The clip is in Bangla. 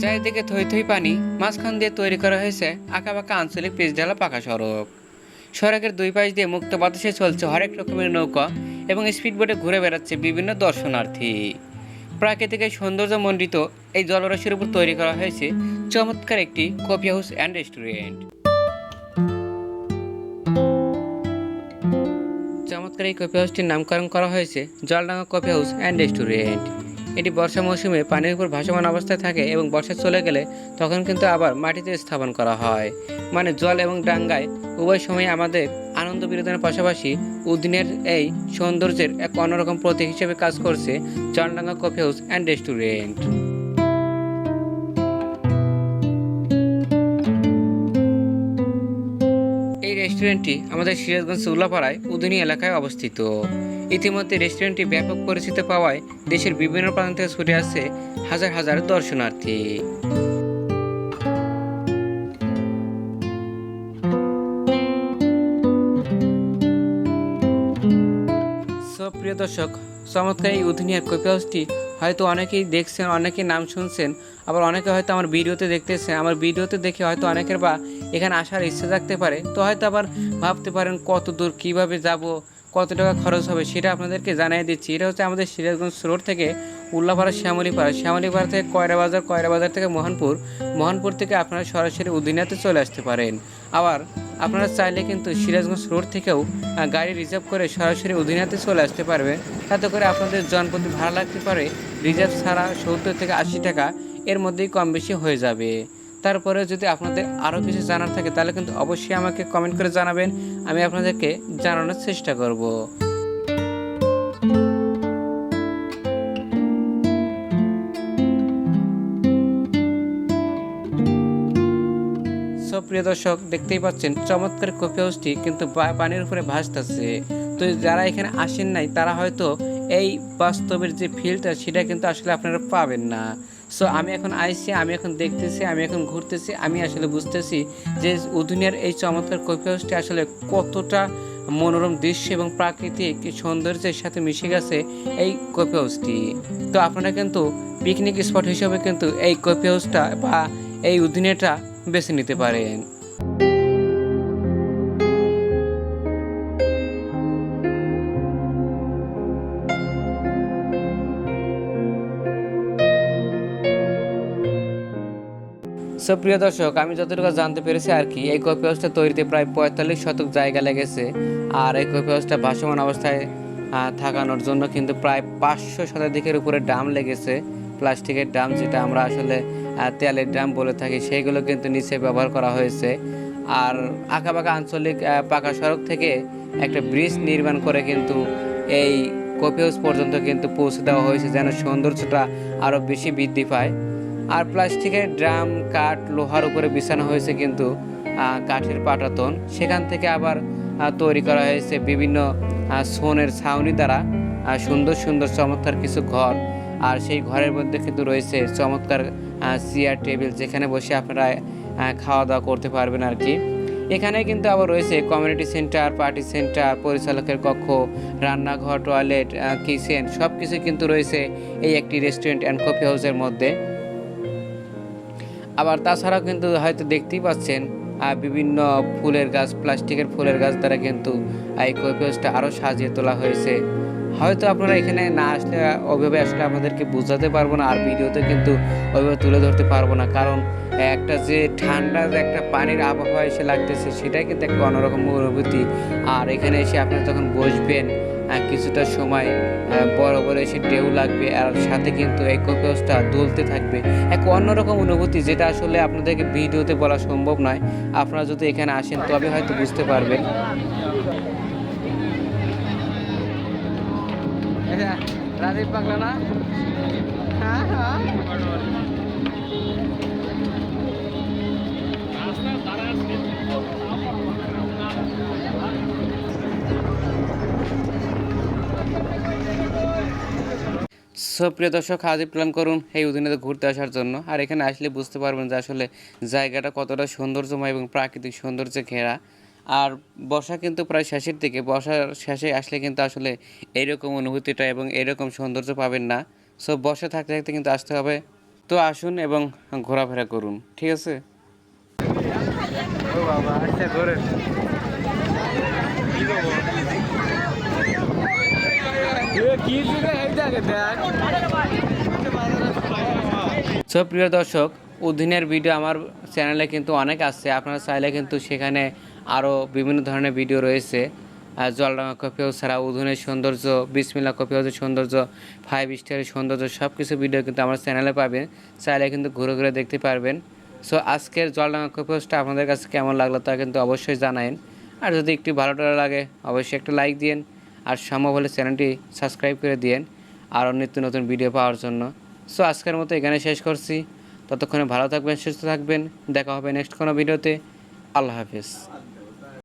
চারিদিকে থই থই পানি, মাঝখান দিয়ে তৈরি করা হয়েছে আঁকাবাঁকা আঞ্চলিক পিচ ঢালা পাকা সড়ক। সড়কের দুই পাশ দিয়ে মুক্ত বাতাসে চলছে হরেক রকমের নৌকা এবং স্পিডবোটে ঘুরে বেড়াচ্ছে বিভিন্ন দর্শনার্থী। প্রাকৃতিক সৌন্দর্যমণ্ডিত এই জলরাশির উপর তৈরি করা হয়েছে চমৎকার একটি কফি হাউস অ্যান্ড রেস্টুরেন্ট। চমৎকার এই কফি হাউসটির নামকরণ করা হয়েছে Jaldanga coffee house and restaurant. এটি বর্ষা মৌসুমে পানির উপর ভাসমান অবস্থায় থাকে এবং বর্ষা চলে গেলে তখন কিন্তু আবার মাটিতে স্থাপন করা হয়। মানে জল এবং ডাঙ্গায় উভয় সময় আমাদের আনন্দ বিনোদনের পাশাপাশি উদ্দিনের এই সৌন্দর্যের এক অন্যরকম প্রতীক হিসেবে কাজ করছে Jaldanga coffee house and restaurant. এই রেস্টুরেন্টটি আমাদের সিরাজগঞ্জ উল্লাপাড়ায় উদিনী এলাকায় অবস্থিত। ইতিমধ্যে রেস্টুরেন্টটি ব্যাপক পরিচিতি পাওয়ায় দেশের বিভিন্ন প্রান্ত থেকে ছুটে আসছে হাজার হাজার দর্শনার্থী। প্রিয় দর্শক, চমৎকার এই উধুনিয়ার কপি হাউসটি হয়তো অনেকেই দেখছেন, অনেকেই নাম শুনছেন, আবার অনেকে হয়তো আমার ভিডিওতে দেখতেছেন। আমার ভিডিওতে দেখে হয়তো অনেকের বা এখানে আসার ইচ্ছে থাকতে পারে। তো হয়তো আবার ভাবতে পারেন কত দূর কীভাবে যাব? কত টাকা খরচ হবে সেটা আপনাদেরকে জানিয়ে দিচ্ছি। এটা হচ্ছে আমাদের সিরাজগঞ্জ রোড থেকে উল্লাপাড়া শ্যামলীপাড়া। শ্যামলীপাড়া থেকে কয়রা বাজার কয়রা বাজার থেকে মোহনপুর। মোহনপুর থেকে আপনারা সরাসরি উদিনাতে চলে আসতে পারেন। আবার আপনারা চাইলে কিন্তু সিরাজগঞ্জ রোড থেকেও গাড়ি রিজার্ভ করে সরাসরি উদিনাতে চলে আসতে পারবেন তাতে করে আপনাদের জনপ্রতি ভাড়া লাগতে পারে। রিজার্ভ ছাড়া সত্তর থেকে আশি টাকা, এর মধ্যেই কম বেশি হয়ে যাবে। তারপরে যদি আপনাদের আরও কিছু জানার থাকে, তাহলে কিন্তু অবশ্যই আমাকে কমেন্ট করে জানাবেন। আমি আপনাদেরকে জানানোর চেষ্টা করব। প্রিয় দর্শক, দেখতেই পাচ্ছেন, চমৎকার কফি হাউসটি কিন্তু পানির উপরে ভাসতেছে। তো যারা এখানে আসেন নাই, তারা হয়তো এই বাস্তবের যে ফিলটা সেটা কিন্তু আসলে আপনারা পাবেন না। সো আমি এখন আইসি আমি এখন দেখতেছি, আমি এখন ঘুরতেছি, আমি আসলে বুঝতেছি যে উদুনিয়ার এই চমৎকার কফিহাউসটি আসলে কতটা মনোরম দৃশ্য এবং প্রাকৃতিক সৌন্দর্যের সাথে মিশে গেছে এই কফি হাউসটি তো আপনারা কিন্তু পিকনিক স্পট হিসেবে কিন্তু এই কফি হাউসটা বা এই উদ্দিনেটা বেছে নিতে পারেন। সো প্রিয় দর্শক, আমি যতটুকু জানতে পেরেছি আর কি, এই কফি হাউসটা তৈরিতে প্রায় পঁয়তাল্লিশ শতক জায়গা লেগেছে আর এই কফি হাউসটা ভাসমান অবস্থায় থাকানোর জন্য কিন্তু প্রায় পাঁচশো শতাধিকের উপরে ড্রাম লেগেছে। প্লাস্টিকের ড্রাম যেটা আমরা আসলে তেলের ড্রাম বলে থাকি সেইগুলো কিন্তু নিচে ব্যবহার করা হয়েছে। আর আঁকাবাঁকা আঞ্চলিক পাকা সড়ক থেকে একটা ব্রিজ নির্মাণ করে কিন্তু এই কফি হাউস পর্যন্ত কিন্তু পৌঁছে দেওয়া হয়েছে, যেন সৌন্দর্যটা আরও বেশি বৃদ্ধি পায়। আর প্লাস্টিকের ড্রাম, কাঠ, লোহার উপরে বিছানো হয়েছে কিন্তু কাঠের পাটাতন। সেখান থেকে আবার তৈরি করা হয়েছে বিভিন্ন সোনের ছাউনি দ্বারা সুন্দর সুন্দর চমৎকার কিছু ঘর। আর সেই ঘরের মধ্যে কিন্তু রয়েছে চমৎকার চেয়ার টেবিল যেখানে বসে আপনারা খাওয়া দাওয়া করতে পারবেন আর কি। এখানে কিন্তু আবার রয়েছে কমিউনিটি সেন্টার পার্টি সেন্টার পরিচালকের কক্ষ, রান্নাঘর টয়লেট কিচেন সব কিছু কিন্তু রয়েছে এই একটি রেস্টুরেন্ট অ্যান্ড কফি হাউসের মধ্যে। আবার তাছাড়াও কিন্তু হয়তো দেখতেই পাচ্ছেন বিভিন্ন ফুলের গাছ, প্লাস্টিকের ফুলের গাছ দ্বারা কিন্তু এই কফি আরও সাজিয়ে তোলা হয়েছে। হয়তো আপনারা এখানে না আসলে ওইভাবে আসলে আপনাদেরকে বোঝাতে পারব না, আর ভিডিওতে কিন্তু ওইভাবে তুলে ধরতে পারব না। কারণ একটা যে ঠান্ডা যে একটা পানির আবহাওয়া এসে লাগতেছে, সেটাই কিন্তু একটা অন্যরকম অনুভূতি। আর এখানে এসে আপনারা যখন বসবেন কিছুটা সময় বড় বড় এসে ঢেউ লাগবে আর সাথে কিন্তু এই কফি দুলতে থাকবে। এক অন্যরকম অনুভূতি যেটা আসলে আপনাদেরকে ভিডিওতে বলা সম্ভব নয়। আপনারা যদি এখানে আসেন তবে হয়তো বুঝতে পারবেন। রাজীব পাগলা না? হ্যাঁ হ্যাঁ। সো প্রিয় দর্শক আজই প্ল্যান করুন এই উদিনেতে ঘুরতে আসার জন্য। আর এখানে আসলে বুঝতে পারবেন যে আসলে জায়গাটা কতটা সৌন্দর্যময় এবং প্রাকৃতিক সৌন্দর্যে ঘেরা। আর বর্ষা কিন্তু প্রায় শেষের দিকে বর্ষার শেষে আসলে কিন্তু আসলে এইরকম অনুভূতিটা এবং এরকম সৌন্দর্য পাবেন না। সো বর্ষা থাকতে থাকতে কিন্তু আসতে হবে। তো আসুন এবং ঘোরাফেরা করুন ঠিক আছে? ও বাবা আচ্ছা কি সো প্রিয় দর্শক, উদ্দিনের ভিডিও আমার চ্যানেলে কিন্তু অনেক আছে আপনারা চাইলে কিন্তু সেখানে আরও বিভিন্ন ধরনের ভিডিও রয়েছে। জলডাঙ্গা কফি হাউস ছাড়া উধুনের সৌন্দর্য, বিসমিল্লা কফি হাউসের সৌন্দর্য ফাইভ স্টারের সৌন্দর্য সব কিছু ভিডিও কিন্তু আমার চ্যানেলে পাবেন। চাইলে কিন্তু ঘুরে ঘুরে দেখতে পারবেন। সো আজকের জলডাঙ্গা কফি হাউসটা আপনাদের কাছে কেমন লাগল তা কিন্তু অবশ্যই জানায়েন। আর যদি একটু ভালো টালো লাগে, অবশ্যই একটা লাইক দিন আর সম্ভব হলে চ্যানেলটি সাবস্ক্রাইব করে দিন আরও নিত্য নতুন ভিডিও পাওয়ার জন্য। সো আজকের মতো এখানে শেষ করছি। ততক্ষণে ভালো থাকবেন, সুস্থ থাকবেন। দেখা হবে নেক্সট কোনো ভিডিওতে আল্লাহ হাফিজ।